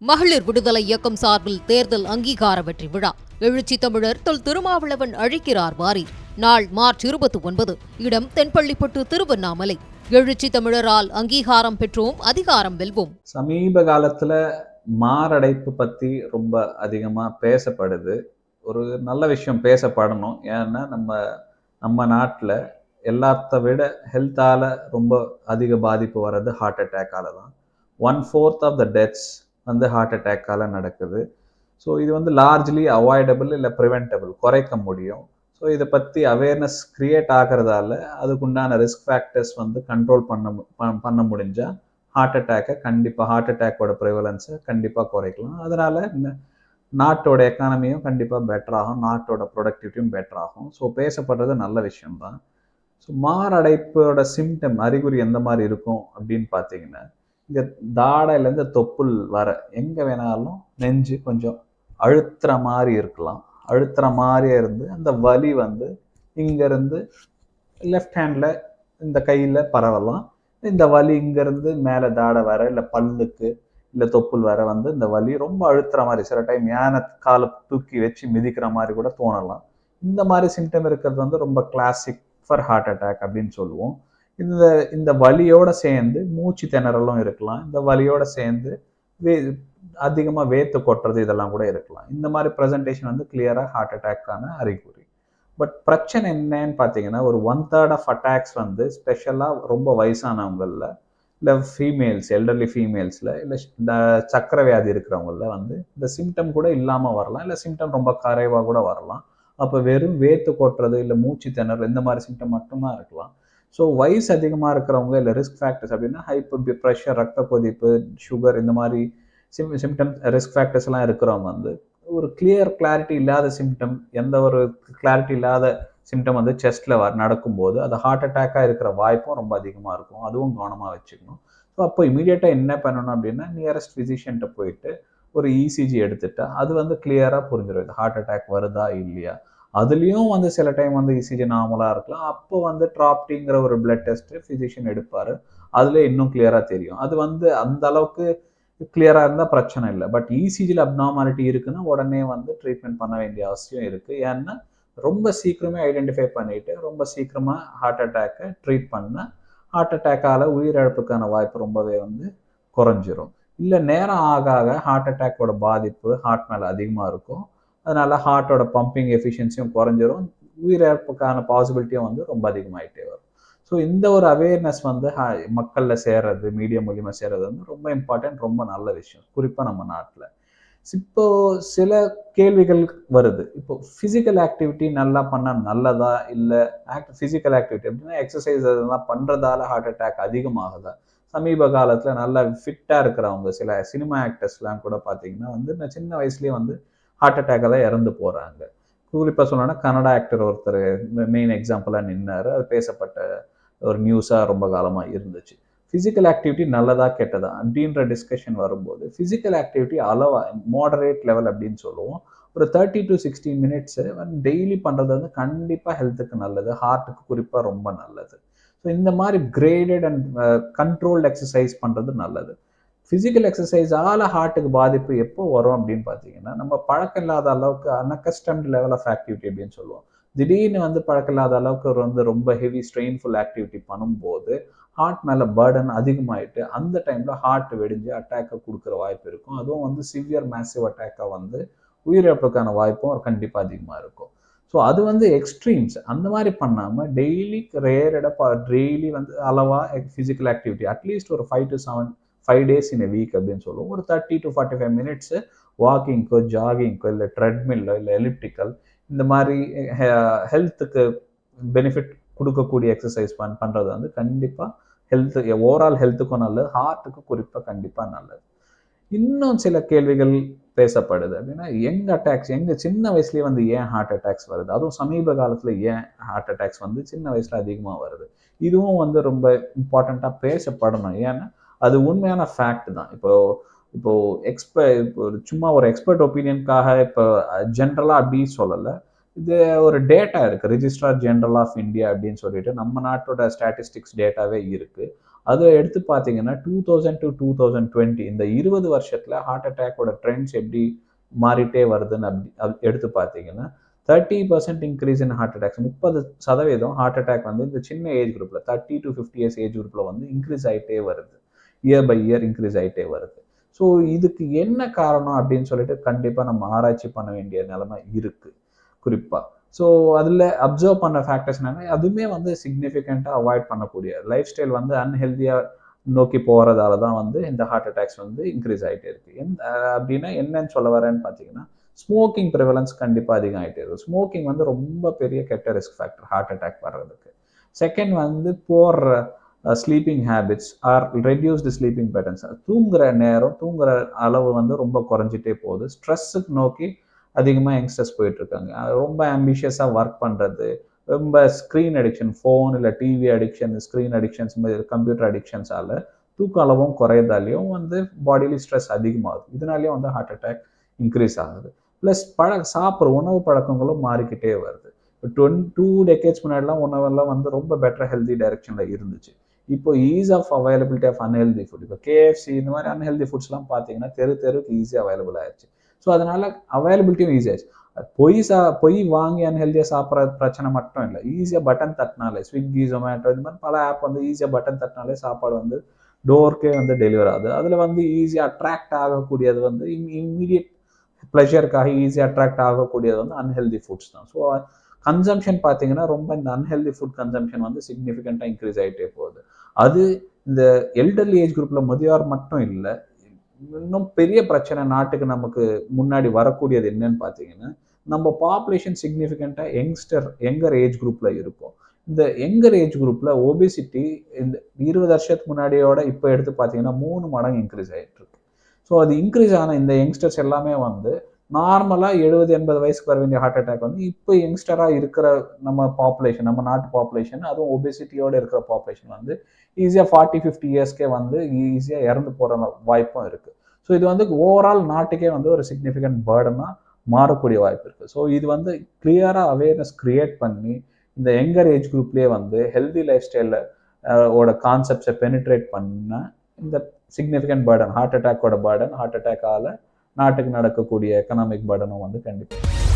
மகளிர் விடுதலை இயக்கம் சார்பில் தேர்தல் அங்கீகார வெற்றி விழா. எழுச்சி தமிழர் தொல் திருமாவளவன் அழைக்கிறார் வாரி. நாள் மார்ச் இருபத்தி ஒன்பது. இடம் தென்பள்ளிப்பட்டு திருவண்ணாமலை. எழுச்சி தமிழரால் அங்கீகாரம் பெற்றோம் அதிகாரம் வெல்வோம். சமீப காலத்துல மாரடைப்பு பத்தி ரொம்ப அதிகமா பேசப்படுது. ஒரு நல்ல விஷயம் பேசப்படணும். ஏன்னா நம்ம நம்ம நாட்டில் எல்லாத்த விட ஹெல்த்தால ரொம்ப அதிக பாதிப்பு வர்றது ஹார்ட் அட்டாக்கால தான் one fourth of the deaths வந்து ஹார்ட் அட்டாக்கால் நடக்குது. ஸோ இது வந்து லார்ஜ்லி அவாய்டபிள் இல்லை ப்ரிவென்டபிள் குறைக்க முடியும். ஸோ இதை பற்றி அவேர்னஸ் க்ரியேட் ஆகிறதால அதுக்குண்டான ரிஸ்க் ஃபேக்டர்ஸ் வந்து கண்ட்ரோல் பண்ண மு- ப- பண்ண முடிஞ்சால் ஹார்ட் அட்டேக்கை கண்டிப்பாக ஹார்ட் அட்டேக்கோட ப்ரிவலன்ஸை கண்டிப்பாக குறைக்கலாம். அதனால் நாட்டோட எக்கானமியும் கண்டிப்பாக பெட்டர் ஆகும் நாட்டோட ப்ரொடக்டிவிட்டியும் பெட்டர் ஆகும். ஸோ பேசப்படுறது நல்ல விஷயம்தான். ஸோ மாரடைப்போட சிம்டம் அறிகுறி எந்த மாதிரி இருக்கும் அப்படின்னு பார்த்தீங்கன்னா இங்கே தாடையிலேருந்து தொப்புள் வர எங்கே வேணாலும் நெஞ்சு கொஞ்சம் அழுத்துற மாதிரி இருக்கலாம். அழுத்துற மாதிரியே இருந்து அந்த வலி வந்து இங்கேருந்து லெஃப்ட் ஹேண்டில் இந்த கையில் பரவலாம். இந்த வலி இங்கேருந்து மேலே தாடை வர இல்லை பல்லுக்கு இல்லை தொப்புள் வர வந்து இந்த வலி ரொம்ப அழுத்துற மாதிரி சில டைம் யானை காலை தூக்கி வச்சு மிதிக்கிற மாதிரி கூட தோணலாம். இந்த மாதிரி சிம்டம் இருக்கிறது வந்து ரொம்ப கிளாசிக் ஃபார் ஹார்ட் அட்டாக் அப்படின்னு சொல்லுவோம். இந்த இந்த வலியோட சேர்ந்து மூச்சு திணறலும் இருக்கலாம். இந்த வலியோட சேர்ந்து வே அதிகமாக வேத்து கொட்டுறது இதெல்லாம் கூட இருக்கலாம். இந்த மாதிரி ப்ரெசன்டேஷன் வந்து கிளியராக ஹார்ட் அட்டாக்கான அறிகுறி. பட் பிரச்சனை என்னன்னு பார்த்தீங்கன்னா ஒரு ஒன் தேர்ட் ஆஃப் அட்டாக்ஸ் வந்து ஸ்பெஷலாக ரொம்ப வயசானவங்களில் இல்லை ஃபீமேல்ஸ் எல்டர்லி ஃபீமேல்ஸில் இல்லை சக்கரை வியாதி இருக்கிறவங்கள வந்து இந்த சிம்டம் கூட இல்லாமல் வரலாம். இல்லை சிம்டம் ரொம்ப கரைவாக கூட வரலாம். அப்போ வெறும் வேத்து கொட்டுறது இல்லை மூச்சு திணறல் இந்த மாதிரி சிம்டம் மட்டும்தான் இருக்கலாம். ஸோ வயசு அதிகமாக இருக்கிறவங்க இல்லை ரிஸ்க் ஃபேக்டர்ஸ் அப்படின்னா ஹைப்பர் ப்ரெஷர் ரத்த கொதிப்பு சுகர் இந்த மாதிரி சிம் சிம்டம் ரிஸ்க் ஃபேக்டர்ஸ் எல்லாம் இருக்கிறவங்க வந்து ஒரு கிளியர் கிளாரிட்டி இல்லாத சிம்டம் எந்த ஒரு கிளாரிட்டி இல்லாத சிம்டம் வந்து செஸ்ட்டில் வர நடக்கும்போது அது ஹார்ட் அட்டாக்காக இருக்கிற வாய்ப்பும் ரொம்ப அதிகமாக இருக்கும். அதுவும் கவனமாக வச்சுக்கணும். ஸோ அப்போ இமீடியட்டாக என்ன பண்ணணும் அப்படின்னா நியரஸ்ட் ஃபிசிஷியன்ட்ட போயிட்டு ஒரு இசிஜி எடுத்துட்டா அது வந்து கிளியராக புரிஞ்சிடும் இது ஹார்ட் அட்டாக் வருதா இல்லையா? அதுலேயும் வந்து சில டைம் வந்து இசிஜி நார்மலாக இருக்கலாம். அப்போ வந்து ட்ராப்டிங்கிற ஒரு பிளட் டெஸ்ட்டு ஃபிசிஷியன் எடுப்பார். அதில் இன்னும் கிளியராக தெரியும். அது வந்து அந்த அளவுக்கு கிளியராக இருந்தால் பிரச்சனை இல்லை. பட் இசிஜியில் அப்னார்மாலிட்டி இருக்குன்னா உடனே வந்து ட்ரீட்மெண்ட் பண்ண வேண்டிய அவசியம் இருக்குது ஏன்னா ரொம்ப சீக்கிரமே ஐடென்டிஃபை பண்ணிட்டு ரொம்ப சீக்கிரமாக ஹார்ட் அட்டாக்கை ட்ரீட் பண்ணால் ஹார்ட் அட்டாக்கால் உயிரிழப்புக்கான வாய்ப்பு ரொம்பவே வந்து குறைஞ்சிரும். இல்லை நேரம் ஆக ஆக ஹார்ட் அட்டாக்கோட பாதிப்பு ஹார்ட் மேலே அதிகமாக இருக்கும். அதனால ஹார்ட்டோட பம்பிங் எஃபிஷியன்சியும் குறைஞ்சிரும். உயிரிழப்புக்கான பாசிபிலிட்டியும் வந்து ரொம்ப அதிகமாகிட்டே வரும். ஸோ இந்த ஒரு அவேர்னஸ் வந்து ஹா- சேர்றது மீடியா மூலியமாக சேர்றது வந்து ரொம்ப இம்பார்ட்டன்ட் ரொம்ப நல்ல விஷயம். குறிப்பாக நம்ம நாட்டில். இப்போ சில கேள்விகள் வருது. இப்போ ஃபிசிக்கல் ஆக்டிவிட்டி நல்லா பண்ணால் நல்லதா? இல்லை ஆக்ட் ஃபிசிக்கல் ஆக்டிவிட்டி அப்படின்னா எக்ஸசைஸ் அதெல்லாம் பண்ணுறதால ஹார்ட் அட்டாக் அதிகமாகுதா? சமீப காலத்தில் நல்லா ஃபிட்டாக இருக்கிறவங்க சில சினிமா ஆக்டர்ஸ்லாம் கூட பார்த்தீங்கன்னா வந்து நான் சின்ன வயசுலேயே வந்து ஹார்ட் அட்டாக்காக தான் இறந்து போகிறாங்க குறிப்பாக சொல்லணும்னா கன்னடா ஆக்டர் ஒருத்தர் மெயின் எக்ஸாம்பிளாக நின்னார். அது பேசப்பட்ட ஒரு நியூஸாக ரொம்ப காலமாக இருந்துச்சு. ஃபிசிக்கல் ஆக்டிவிட்டி நல்லதா கெட்டதா அப்படின்ற டிஸ்கஷன் வரும்போது ஃபிசிக்கல் ஆக்டிவிட்டி அளவா மாடரேட் லெவல் அப்படின்னு சொல்லுவோம். ஒரு thirty to sixty minutes daily பண்ணுறது வந்து கண்டிப்பாக ஹெல்த்துக்கு நல்லது ஹார்ட்டுக்கு குறிப்பாக ரொம்ப நல்லது. ஸோ இந்த மாதிரி கிரேடட் அண்ட் கண்ட்ரோல்டு எக்ஸசைஸ் பண்ணுறது நல்லது. ஃபிசிக்கல் எக்ஸசைஸால் ஹார்ட்டுக்கு பாதிப்பு எப்போ வரும் அப்படின்னு பார்த்தீங்கன்னா நம்ம பழக்கம் இல்லாத அளவுக்கு அன்அக்கஸ்டம்ட் லெவல் ஆஃப் ஆக்டிவிட்டி அப்படின்னு சொல்லுவோம். திடீர்னு வந்து பழக்கம் இல்லாத அளவுக்கு வந்து ரொம்ப ஹெவி ஸ்ட்ரெயின்ஃபுல் ஆக்டிவிட்டி பண்ணும்போது ஹார்ட் மேலே பர்டன் அதிகமாயிட்டு அந்த டைமில் ஹார்ட் வெடிஞ்சு அட்டாக்கை கொடுக்குற வாய்ப்பு இருக்கும். அதுவும் வந்து சிவியர் மேசிவ் அட்டாக்காக வந்து உயிரிழப்புக்கான வாய்ப்பும் கண்டிப்பாக அதிகமாக இருக்கும். ஸோ அது வந்து எக்ஸ்ட்ரீம்ஸ் அந்த மாதிரி பண்ணாமல் டெய்லி ரேரடாக டெய்லி வந்து அளவாக ஃபிசிக்கல் ஆக்டிவிட்டி அட்லீஸ்ட் ஒரு five to seven five days in week அப்படின்னு சொல்லுவோம். ஒரு thirty to forty five minutes வாக்கிங்க்கோ ஜாகிங்க்கோ இல்லை ட்ரெட்மில்லோ இல்லை எலிப்டிக்கல் இந்த மாதிரி eh, ஹெல்த்துக்கு பெனிஃபிட் கொடுக்கக்கூடிய எக்ஸசைஸ் பண் பண்ணுறது வந்து கண்டிப்பாக ஹெல்த்து ஓவரால் ஹெல்த்துக்கும் நல்லது ஹார்ட்டுக்கும் குறிப்பாக கண்டிப்பாக நல்லது. இன்னும் சில கேள்விகள் பேசப்படுது அப்படின்னா எங்கள் அட்டாக்ஸ் எங்கள் சின்ன வயசுலேயே வந்து ஏன் ஹார்ட் அட்டாக்ஸ் வருது? அதுவும் சமீப காலத்தில் ஏன் ஹார்ட் அட்டாக்ஸ் வந்து சின்ன வயசில் அதிகமாக வருது? இதுவும் வந்து ரொம்ப இம்பார்ட்டண்ட்டாக பேசப்படணும். ஏன்னா அது உண்மையான ஃபேக்ட் தான். இப்போ இப்போ எக்ஸ்ப இப்போ ஒரு சும்மா ஒரு எக்ஸ்பர்ட் ஒப்பீனியனுக்காக இப்போ ஜென்ரலாக அப்படி சொல்லலை. இது ஒரு டேட்டா இருக்குது ரிஜிஸ்ட்ரார் ஜென்ரல் ஆஃப் இந்தியா அப்படின்னு சொல்லிட்டு நம்ம நாட்டோட ஸ்டாட்டிஸ்டிக்ஸ் டேட்டாவே இருக்குது அதை எடுத்து பார்த்தீங்கன்னா two thousand to two thousand twenty இந்த இருபது வருஷத்தில் ஹார்ட் அட்டாக்கோட ட்ரெண்ட்ஸ் எப்படி மாறிட்டே வருதுன்னு அப்படி எடுத்து பார்த்தீங்கன்னா thirty percent increase in heart attacks முப்பது சதவீதம் ஹார்ட் அட்டாக் வந்து இந்த சின்ன ஏஜ் குரூப்பில் thirty to fifty years age குரூப்பில் வந்து இன்க்ரீஸ் ஆகிட்டே வருது. இயர் பை இயர் இன்க்ரீஸ் ஆகிட்டே வருது. ஸோ இதுக்கு என்ன காரணம் அப்படின்னு சொல்லிட்டு கண்டிப்பாக நம்ம ஆராய்ச்சி பண்ண வேண்டிய நிலைமை இருக்குது குறிப்பாக ஸோ அதில் அப்சர்வ் பண்ண ஃபேக்டர்ஸ் என்னன்னா அதுவுமே வந்து சிக்னிஃபிகண்ட்டாக அவாய்ட் பண்ணக்கூடிய லைஃப் ஸ்டைல் வந்து அன்ஹெல்தியாக நோக்கி போகிறதால தான் வந்து இந்த ஹார்ட் அட்டாக்ஸ் வந்து இன்க்ரீஸ் ஆகிட்டே இருக்குது எந்த அப்படின்னா என்னன்னு சொல்ல வரேன்னு பார்த்தீங்கன்னா ஸ்மோக்கிங் ப்ரிவலன்ஸ் கண்டிப்பாக அதிகம் ஆகிட்டே இருக்குது ஸ்மோக்கிங் வந்து ரொம்ப பெரிய கெட்ட ரிஸ்க் ஃபேக்டர் ஹார்ட் அட்டாக் வர்றதுக்கு. செகண்ட் வந்து போடுற sleeping habits or reduced sleeping patterns தூங்குற நேரம் தூங்குற அளவு வந்து ரொம்ப குறைஞ்சிட்டே போகுது. ஸ்ட்ரெஸ்ஸுக்கு நோக்கி அதிகமாக யங்ஸ்டர்ஸ் போயிட்டுருக்காங்க. ரொம்ப ஆம்பிஷியஸாக ஒர்க் பண்ணுறது ரொம்ப ஸ்க்ரீன் அடிக்ஷன் ஃபோன் இல்லை TV addiction screen addictions computer அடிக்ஷன்ஸால் தூக்க அளவும் குறையதாலையும் வந்து பாடியில ஸ்ட்ரெஸ் அதிகமாகுது. இதனாலேயும் வந்து ஹார்ட் அட்டாக் இன்க்ரீஸ் ஆகுது. ப்ளஸ் பழ சாப்பிட்ற உணவு பழக்கங்களும் மாறிக்கிட்டே வருது. இப்போ டுவென் டூ டெக்கேட்ஸ் முன்னாடிலாம் உணவெல்லாம் வந்து ரொம்ப பெட்டர் ஹெல்தி டைரக்ஷனில் இருந்துச்சு. இப்போ ease of availability of unhealthy food இப்போ கேஎஃப்சி இந்த மாதிரி அன்ஹெல்தி ஃபுட்ஸ்லாம் பார்த்தீங்கன்னா தெரு தெருக்கு ஈஸியாக அவைலபிள் ஆயிடுச்சு ஸோ அதனால அவைலபிலிட்டியும் ஈஸி ஆயிடுச்சு பொய் சா பொய் வாங்கி அன்ஹெல்தியாக சாப்பிட்ற பிரச்சனை மட்டும் இல்லை. ஈஸியாக பட்டன் தட்டினாலே ஸ்விக்கி ஜொமேட்டோ இந்த மாதிரி பல ஆப் வந்து ஈஸியாக பட்டன் தட்டினாலே சாப்பாடு வந்து டோர்க்கே வந்து டெலிவர் ஆகுது. அதில் வந்து ஈஸியாக அட்ராக்ட் ஆகக்கூடியது வந்து இம்மீடியட் ப்ளஷருக்காக ஈஸியாக அட்ராக்ட் ஆகக்கூடியது வந்து அன்ஹெல்தி ஃபுட்ஸ் தான். ஸோ கன்சம்ஷன் பார்த்தீங்கன்னா ரொம்ப இந்த அன்ஹெல்தி ஃபுட் கன்சம்ஷன் வந்து சிக்னிஃபிகண்ட்டாக இன்க்ரீஸ் ஆகிட்டே போகுது. அது இந்த எல்டர்லி ஏஜ் குரூப்பில் முதியோர் மட்டும் இல்லை இன்னும் பெரிய பிரச்சனை நாட்டுக்கு நமக்கு முன்னாடி வரக்கூடியது என்னன்னு பார்த்தீங்கன்னா நம்ம பாப்புலேஷன் சிக்னிஃபிகண்ட்டாக யங்ஸ்டர் யங்கர் ஏஜ் குரூப்பில் இருக்கும். இந்த யங்கர் ஏஜ் குரூப்பில் ஓபிசிட்டி இந்த இருபது வருஷத்துக்கு முன்னாடியோட இப்போ எடுத்து பார்த்தீங்கன்னா மூணு மடங்கு இன்க்ரீஸ் ஆகிட்டு இருக்கு. ஸோ அது இன்க்ரீஸ் ஆன இந்த யங்ஸ்டர்ஸ் எல்லாமே வந்து நார்மலாக எழுபது எண்பது வயசுக்கு வர வேண்டிய ஹார்ட் அட்டாக் வந்து இப்போ யங்ஸ்டராக இருக்கிற நம்ம பாப்புலேஷன் நம்ம நாட்டு பாப்புலேஷன் அதுவும் ஒபேசிட்டியோட இருக்கிற பாப்புலேஷன் வந்து ஈஸியாக ஃபார்ட்டி ஃபிஃப்டி இயர்ஸ்க்கே வந்து ஈஸியாக இறந்து போகிற வாய்ப்பும் இருக்குது ஸோ இது வந்து ஓவரால் நாட்டுக்கே வந்து ஒரு சிக்னிஃபிகண்ட் பேர்டனாக மாறக்கூடிய வாய்ப்பு இருக்குது ஸோ இது வந்து கிளியராக அவேர்னஸ் க்ரியேட் பண்ணி இந்த யங்கர் ஏஜ் குரூப்லேயே வந்து ஹெல்தி லைஃப் ஸ்டைலில் ஓட கான்செப்ட்ஸை பெனிட்ரேட் பண்ணால் இந்த சிக்னிஃபிகண்ட் பேர்டன் ஹார்ட் அட்டாக்கோட பேர்டன் ஹார்ட் அட்டாக்கால் நாட்டுக்கு நடக்கக்கூடிய எக்கனாமிக் பேர்டனும் வந்து கண்டிப்பாக